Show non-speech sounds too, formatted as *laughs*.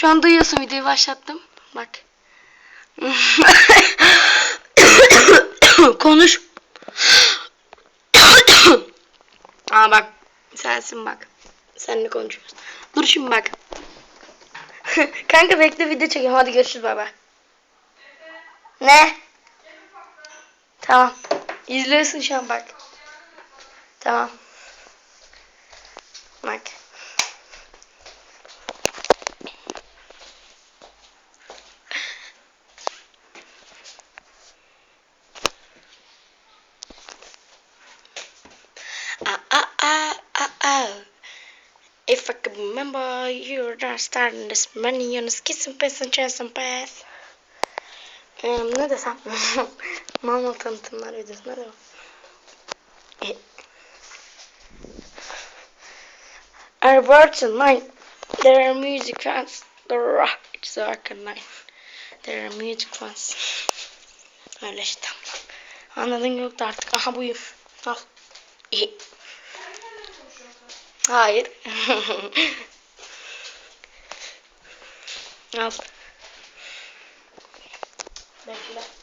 Şu an duyuyorsun videoyu başlattım. Bak. *coughs* Konuş. *coughs* Aa bak. Sensin bak. Seninle konuşuyoruz. Dur şimdi bak. *laughs* Kanka bekle video çekeyim. Hadi görüşürüz baba. Ne? Tamam. İzliyorsun şu an bak. Tamam. If I could remember you're not starting this money on a kiss and piss and chance and pass. Um, ne desem? Mal tanıtımlar videosu ne devam? E. Birds and mine. There are music fans. The rock. It's dark and night. There are music fans. Öyle işte. Anladın yoktu artık. Aha buyum. Al. İyi. Hayır. *laughs* Al. Bekle.